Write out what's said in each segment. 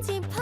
ม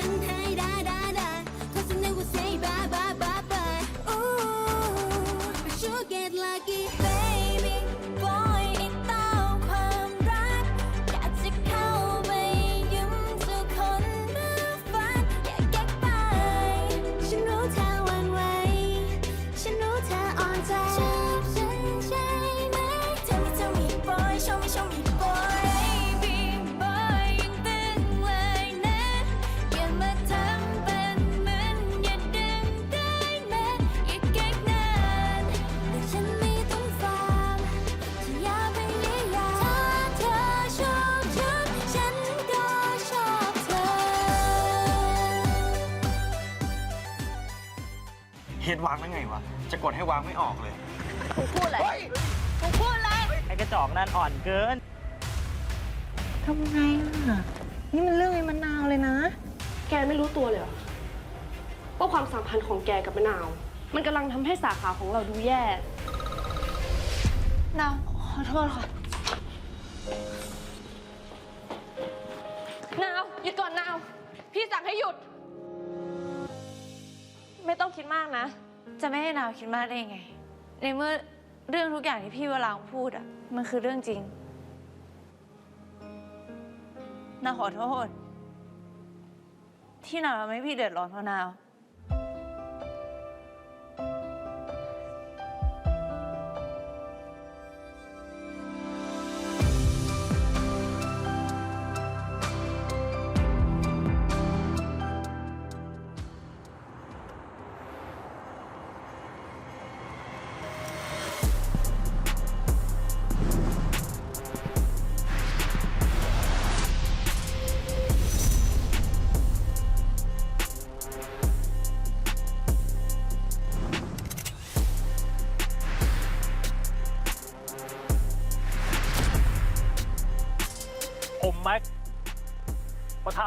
ธอ เฮดวางได้ไงวะ จะกดให้วางไม่ออกเลยพูดอะไรกูพูดอะไรไอ้กระจอกนั่นอ่อนเกิน ทำไงอะ นี่มันเรื่องไอ้มะนาวเลยนะ แกไม่รู้ตัวเลยเหรอว่าความสัมพันธ์ของแกกับมะนาว มันกำลังทำให้สาขาของเราดูแย่ นาวขอโทษค่ะ นาวหยุดก่อนนาว พี่สั่งให้หยุด ไม่ต้องคิดมากนะ จะไม่ให้นาวคิดมากได้ยังไง ในเมื่อเรื่องทุกอย่างที่พี่วรางพูดอะมันคือเรื่องจริงนาขอโทษ ที่นาวทำให้พี่เดือดร้อนเพราะนาว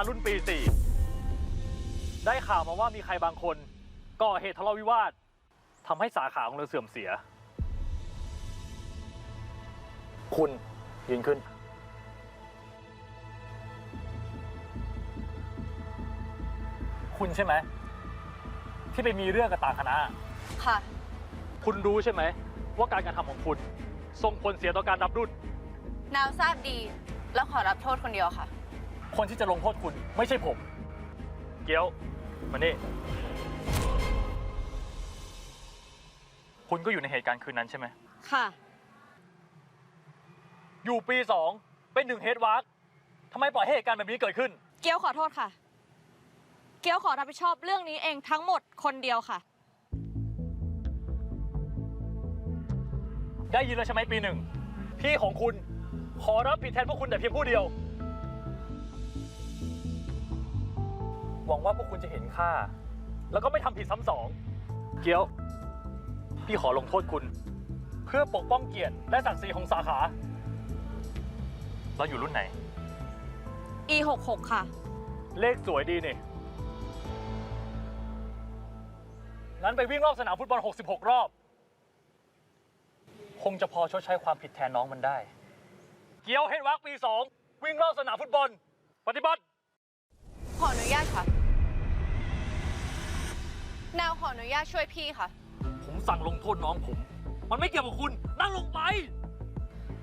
ระธานรุ่นปี 4 ได้ข่าวมาว่ามีใครบางคนก่อเหตุทะเลาะวิวาททำให้สาขาของเราเสื่อมเสีย คุณยืนขึ้น คุณใช่ไหม ที่ไปมีเรื่องกับต่างคณะ ค่ะ คุณรู้ใช่ไหม ว่าการกระทำของคุณ ส่งผลเสียต่อการรับรุ่น นาวทราบดี แล้วขอรับโทษคนเดียวค่ะ คนที่จะลงโทษคุณไม่ใช่ผม เกี้ยวมานี่ คุณก็อยู่ในเหตุการณ์คืนนั้นใช่ไหม ค่ะ อยู่ปีสองเป็นหนึ่งเฮดวาร์กทำไมปล่อยให้เหตุการณ์แบบนี้เกิดขึ้น เกียวขอโทษค่ะ เกียวขอรับผิดชอบเรื่องนี้เองทั้งหมดคนเดียวค่ะ ได้ยินแล้วใช่ไหมปีหนึ่งพี่ของคุณขอรับผิดแทนพวกคุณแต่เพียงผู้เดียว วังว่าพวกคุณจะเห็นค่า แล้วก็ไม่ทำผิดซ้ำสอง เกี้ยว พี่ขอลงโทษคุณ เพื่อปกป้องเกียรติและศักดิ์ศรีของสาขา เราอยู่รุ่นไหน e 6 6 ค่ะ เลขสวยดีนี่ งั้นไปวิ่งรอบสนามฟุตบอล 66 รอบ คงจะพอชดใช้ความผิดแทนน้องมันได้ เกียวเฮดวักปีสองวิ่งรอบสนามฟุตบอล ปฏิบัติ ขออนุญาตค่ะ นาวขออนุญาตช่วยพี่ค่ะ ผมสั่งลงโทษน้องผม มันไม่เกี่ยวกับคุณ นั่งลงไป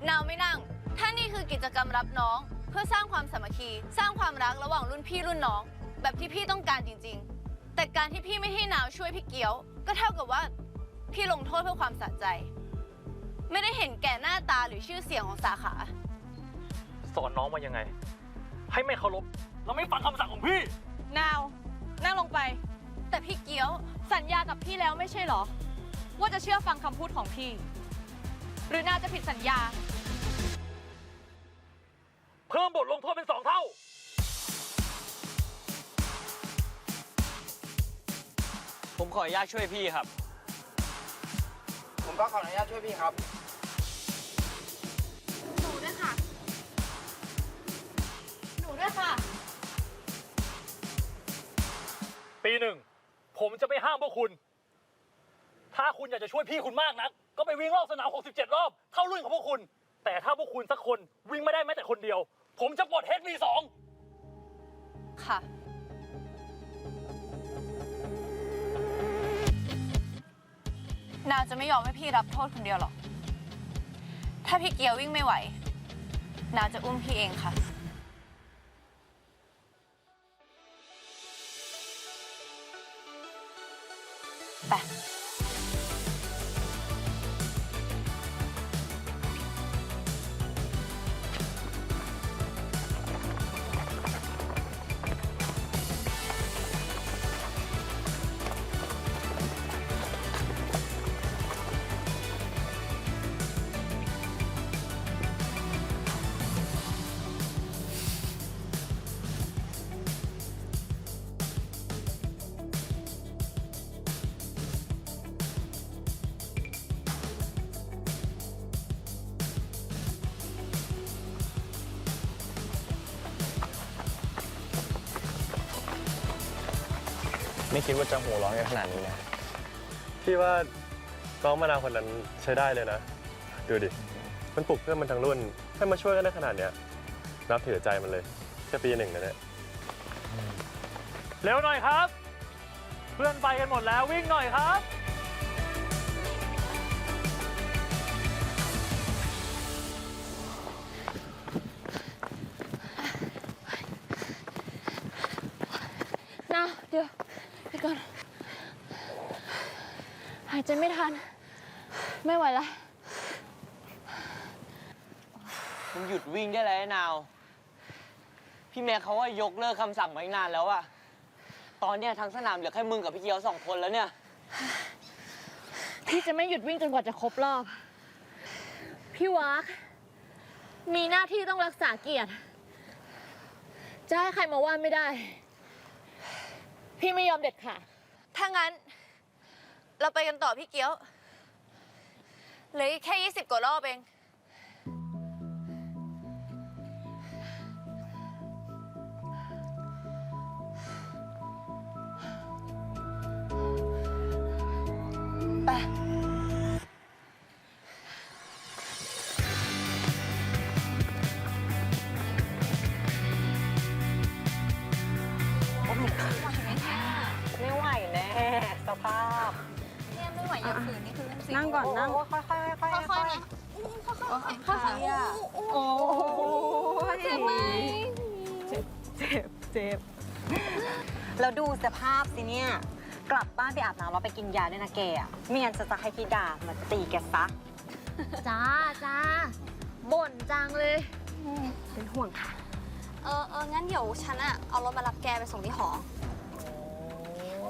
นาวไม่นั่ง ถ้านี่คือกิจกรรมรับน้อง เพื่อสร้างความสามัคคี สร้างความรักระหว่างรุ่นพี่รุ่นน้อง แบบที่พี่ต้องการจริง ๆ แต่การที่พี่ไม่ให้นาวช่วยพี่เกียว ก็เท่ากับว่า พี่ลงโทษเพื่อความสะใจ ไม่ได้เห็นแก่หน้าตาหรือชื่อเสียงของสาขา สอนน้องมายังไง ให้ไม่เคารพแล้วไม่ฟังคำสั่งของพี่ นาว นั่งลงไป แต่พี่เกียวสัญญากับพี่แล้วไม่ใช่เหรอ ว่าจะเชื่อฟังคำพูดของพี่ หรือนาวจะผิดสัญญา เพิ่มบทลงโทษเป็นสองเท่า ผมขออนุญาตช่วยพี่ครับ ผมก็ขออนุญาตช่วยพี่ครับ หนูด้วยค่ะ หนูด้วยค่ะ ปีหนึ่ง ผมจะไม่ห้ามพวกคุณ ถ้าคุณอยากจะช่วยพี่คุณมากนัก ก็ไปวิ่งรอบสนาม 67 รอบ เท่ารุ่นของพวกคุณ แต่ถ้าพวกคุณสักคนวิ่งไม่ได้แม้แต่คนเดียว ผมจะปลดเฮดวีสองค่ะ นาจะไม่ยอมให้พี่รับโทษคนเดียวหรอก ถ้าพี่เกียววิ่งไม่ไหว นาจะอุ้มพี่เองค่ะ ไไม่คิดว่าจะหัวร้อนกันขนาดนี้นะ พี่ว่าน้องมะนาวคนนั้นใช้ได้เลยนะ ดูดิ มันปลุกเพื่อนมันทั้งรุ่น ให้มาช่วยกันได้ขนาดเนี้ย นับถือใจมันเลยแค่ปีหนึ่งนะเนี่ย เร็วหน่อยครับ เพื่อนไปกันหมดแล้ววิ่งหน่อยครับ ไม่ทัน ไม่ไหวละ มึงหยุดวิ่งได้แล้วไอ้นาว พี่แม่เขาว่ายกเลิกคำสั่งมาอีกนานแล้วอะตอนเนี้ยทั้งสนามเหลือแค่มึงกับพี่เกียวสองคนแล้วเนี่ย พี่จะไม่หยุดวิ่งจนกว่าจะครบรอบ พี่วักมีหน้าที่ต้องรักษาเกียรติ จะให้ใครมาว่าไม่ได้ พี่ไม่ยอมเด็ดขาด ถ้างั้น เราไปกันต่อพี่เกียวเหลืออีกแค่ 20 กว่ารอบเอง ไป ก่อนนั่ง ค่อยๆค่อยๆค่อยๆค่อยๆนะค่อยๆอะโอ้เจ็บไหมแล้วดูสภาพสิเนี่ย กลับบ้านไปอาบน้ำแล้วไปกินยาด้วยนะแกอะไม่งั้นจะจะให้พี่ดามาตีแกซะ จ้าจ้าบ่นจังเลย เป็นห่วงค่ะ เออเอองั้นเดี๋ยวฉันอะเอารถมารับแกไปส่งที่หอ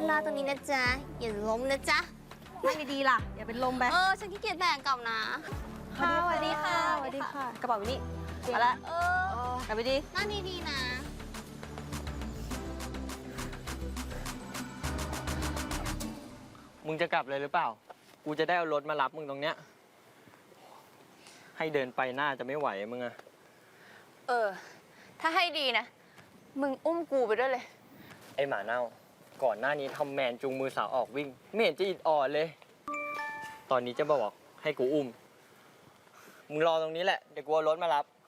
ลาตรงนี้นะจ๊ะ อย่าล้มนะจ๊ะ นั่งดีๆล่ะ อย่าเป็นลมไปเออ ฉันขี้เกียจแบ่งกลับนะ ค่ะสวัสดีค่ะ สวัสดีค่ะ กระเป๋าอยู่นี่มาละเออกลับไปดีนั่งดีๆนะ มึงจะกลับเลยหรือเปล่า กูจะได้เอารถมารับมึงตรงเนี้ย ให้เดินไปหน้าจะไม่ไหวมึงอะเออ ถ้าให้ดีนะ มึงอุ้มกูไปด้วยเลย ไอหมาเน่า ก่อนหน้านี้ทำแมนจูงมือสาวออกวิ่ง ไม่เห็นจะอิดอ่อนเลย ตอนนี้จะบอกให้กูอุ้ม มึงรอตรงนี้แหละ เดี๋ยวกูเอารถมารับ「